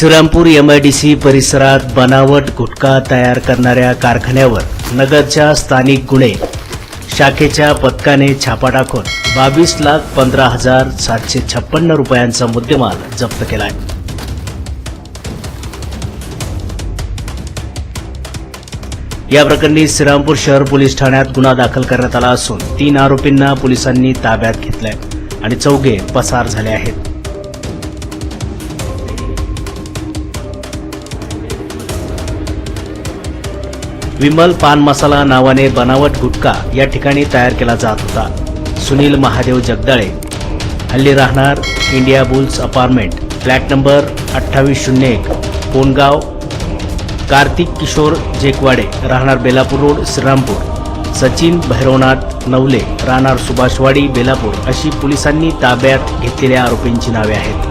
Shrirampur MIDC परिसरात बनावट गुटखा तयार करणाऱ्या कारखान्यावर नगरच्या स्थानिक गुन्हे. शाखेच्या पथकाने छापा टाकून बावीस लाख पंधरा हजार सातशे छप्पन्न रुपयांचा मुद्देमाल जप्त केला आहे या प्रकरणी श्रीरामपूर शहर पोलीस ठाण्यात गुन्हा दाखल करण्यात आला असून तीन आरोपींना पोलिसांनी ताब्यात घेतलाय आणि चौघे पसार झाले आहेत. विमल पान मसाला नावाने बनावट गुटखा या ठिकाणी तयार केला जात होता. सुनील महादेव जगदाळे. हल्ली राहणार India bulls apartment. Flat number अठ्ठावीस शून्य एक. कोणगाव कार्तिक किशोर जेकवाडे. राहणार बेलापूर रोड श्रीरामपूर. सचिन भैरवनाथ नवले. राहणार सुभाषवाडी बेलापूर अशी पोलिसांनी ताब्यात घेतलेल्या आरोपींची नावे आहेत.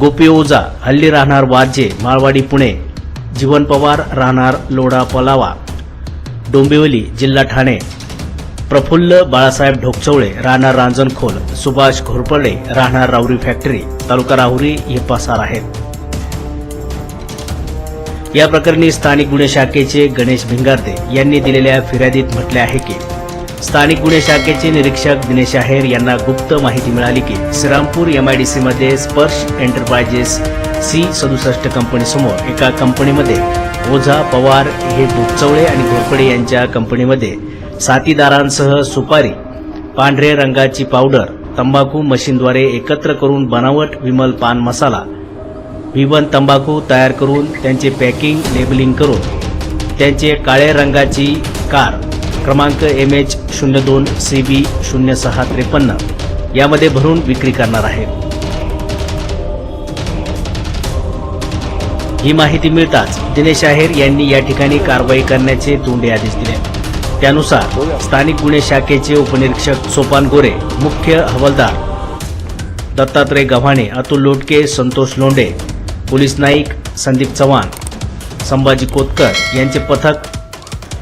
गोपी ओझा. हल्ली राहणार वाजे माळवाडी पुणे. जीवन पवार राहणार लोढा पलावा डोंबिवली जिल्हा ठाणे. प्रफुल्ल बाळासाहेब ढोकचवळे राहणार रांजणखोल सुभाष घोरपडे राहणार राहुरी फॅक्टरी तालुका राहुरी हे पसार आहेत. या प्रकरणी स्थानिक गुन्हे शाखेचे गणेश भिंगारते यांनी दिलेल्या फिर्यादीत म्हटले आहे की स्थानिक गुन्हे शाखेचे निरीक्षक दिनेश आहेर यांना गुप्त माहिती मिळाली की श्रीरामपूर एमआयडीसी मध्ये स्पर्श एंटरप्राइजेस सी सदुसष्ट कंपनीसमोर एका कंपनीमध्ये ओझा पवार हे दुपचवळे आणि घोरपडे यांच्या कंपनीमध्ये साथीदारांसह सुपारी पांढरे रंगाची पावडर तंबाखू मशीनद्वारे एकत्र करून बनावट विमल पान मसाला विवन तंबाखू तयार करून त्यांचे पॅकिंग लेबलिंग करून त्यांचे काळ्या रंगाची कार क्रमांक एम एच शून्य दोन सी बी शून्य सहा त्रेपन्न. यामध्ये भरून विक्री करणार आहे. ही माहिती मिळताच दिनेश आहेर यांनी या ठिकाणी कारवाई करण्याचे तोंडे आदेश दिले. त्यानुसार स्थानिक गुन्हे शाखेचे उपनिरीक्षक सोपान गोरे मुख्य हवालदार दत्तात्रय गव्हाणे अतुल लोटके संतोष लोंडे पोलीस नाईक संदीप चव्हाण संभाजी कोतकर यांचे पथक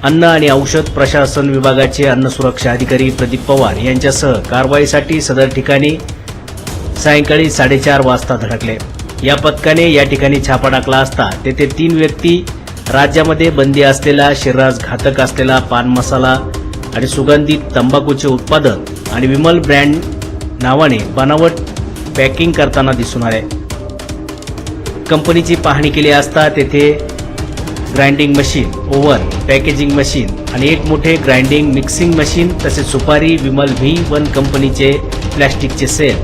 अन्न आणि औषध प्रशासन विभागाचे अन्न सुरक्षा अधिकारी प्रदीप पवार यांच्यासह कारवाईसाठी सदर ठिकाणी सायंकाळी साडेचार वाजता धडकले. या पथकाने या ठिकाणी छापा टाकला असता तेथे तीन व्यक्ती राज्यामध्ये बंदी असलेला शरीरास घातक असलेला पान मसाला आणि सुगंधित तंबाखूचे उत्पादन आणि विमल ब्रँड नावाने बनावट पॅकिंग करताना दिसून आले. कंपनीची पाहणी केली असता तेथे grinding machine oven packaging machine आणि एक मोठे ग्राइंडिंग मिक्सिंग मशीन तसेच सुपारी विमल व्ही वन कंपनीचे प्लॅस्टिकचे सेल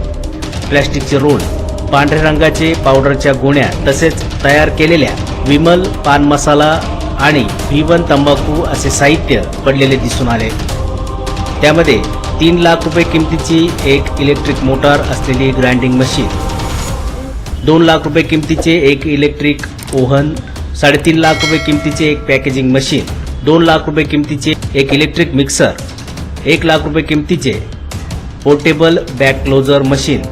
प्लॅस्टिकचे रोल पांढऱ्या रंगाचे पावडरच्या गोण्या तसेच तयार केलेल्या विमल पान मसाला आणि व्ही वन तंबाखू असे साहित्य पडलेले दिसून आले. त्यामध्ये तीन लाख रुपये किमतीची एक इलेक्ट्रिक मोटार असलेली ग्राइंडिंग मशीन दोन लाख रुपये किमतीचे एक इलेक्ट्रिक ओव्हन साडेतीन लाख रुपये किमतीचे एक पॅकेजिंग मशीन दोन लाख रुपये किमतीचे एक इलेक्ट्रिक मिक्सर एक लाख रुपये किमतीचे पोर्टेबल बॅग क्लोजर मशीन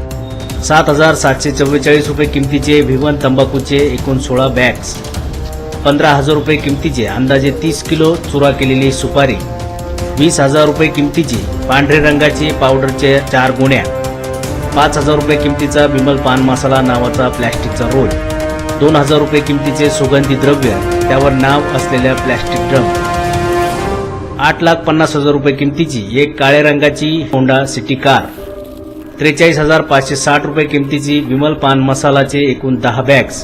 सात हजार सातशे चव्वेचाळीस रुपये किमतीचे भिवन तंबाखूचे एकूण सोळा बॅग्स पंधरा हजार रुपये किमतीचे अंदाजे तीस किलो चुरा केलेली सुपारी वीस हजार रुपये किमतीची पांढरे रंगाची पावडरचे चार गुण्या पाच हजार रुपये किमतीचा विमल पान मसाला नावाचा प्लॅस्टिकचा रोल दोन हजार रुपये किमतीचे सुगंधी द्रव्य त्यावर नाव असलेल्या प्लॅस्टिक ड्रम. आठ लाख पन्नास हजार रुपये किमतीची एक काळ्या रंगाची होंडा सिटी कार. त्रेचाळीस हजार पाचशे साठ रुपये किमतीची विमल पान मसालाचे एकूण दहा बॅग्स.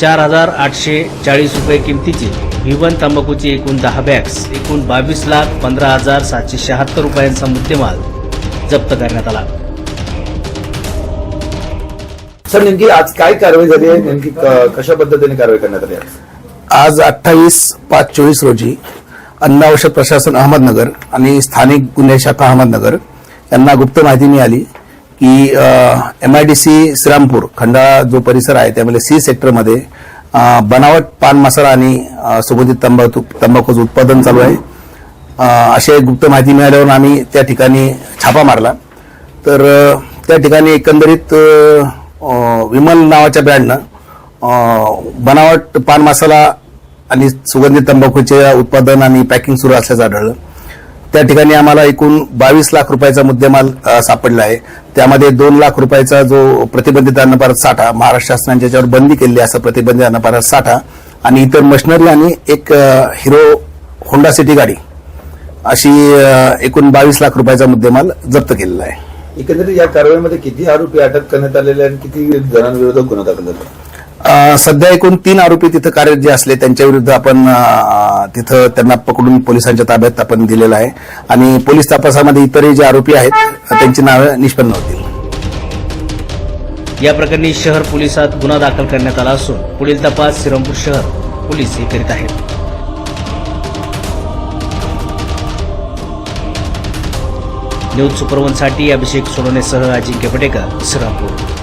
चार हजार आठशे चाळीस रुपये किमतीची विवन तंबाखूची एकूण दहा बॅग्स. एकूण बावीस लाख पंधरा हजार सातशे शहात्तर रुपयांचा मुद्देमाल जप्त करण्यात आला. सर नेमकी आज काय कारवाई झाली आहे? नेमकी क- कशा पद्धतीने कारवाई करण्यात आली आहे? आज अठ्ठावीस पाच चोवीस रोजी अन्न औषध प्रशासन अहमदनगर आणि स्थानिक गुन्हे शाखा अहमदनगर यांना गुप्त माहिती मिळाली की M I D C Shrirampur Khandala जो परिसर आहे त्यामध्ये सी सेक्टरमध्ये बनावट पान मसाला आणि सुगंधित तंबाखू तंबाखूचं उत्पादन चालू आहे. असे गुप्त माहिती मिळाल्यावर आम्ही त्या ठिकाणी छापा मारला. तर त्या ठिकाणी एकंदरीत विमल नावाच्या ब्रँडनं बनावट पान मसाला आणि सुगंधित तंबाखूचे उत्पादन आणि पॅकिंग सुरू असल्याचं आढळलं. त्या ठिकाणी आम्हाला एकूण बावीस लाख रुपयाचा मुद्देमाल सापडला आहे. त्यामध्ये दोन लाख रुपयाचा जो प्रतिबंधित अन्नपारत साठा महाराष्ट्र शासनाने ज्याच्यावर बंदी केली असा प्रतिबंधित अन्नपारत साठा आणि इतर मशिनरी आणि एक हिरो होंडा सिटी गाडी अशी एकूण बावीस लाख रुपयाचा मुद्देमाल जप्त केलेला आहे. एकंदरीत या कारवाईमध्ये किती आरोपी अटक करण्यात आलेले आणि किती जणांविरोधात गुन्हा दाखल झाला? अ, सध्या एकूण तीन आरोपी तिथं कार्यरत जे असले त्यांच्या विरुद्ध आपण तिथं त्यांना पकडून पोलिसांच्या ताब्यात आपण दिलेलं आहे. आणि पोलीस तपासामध्ये इतरही जे आरोपी आहेत त्यांची नावे निष्पन्न होतील. या प्रकरणी शहर पोलिसात गुन्हा दाखल करण्यात आला असून पुढील तपास श्रीरामपूर शहर पोलीस हे करीत आहेत. न्यूज सुपरवनसाठी अभिषेक सोडवणेसह अजिंक्य पटेकर श्रीरामपूर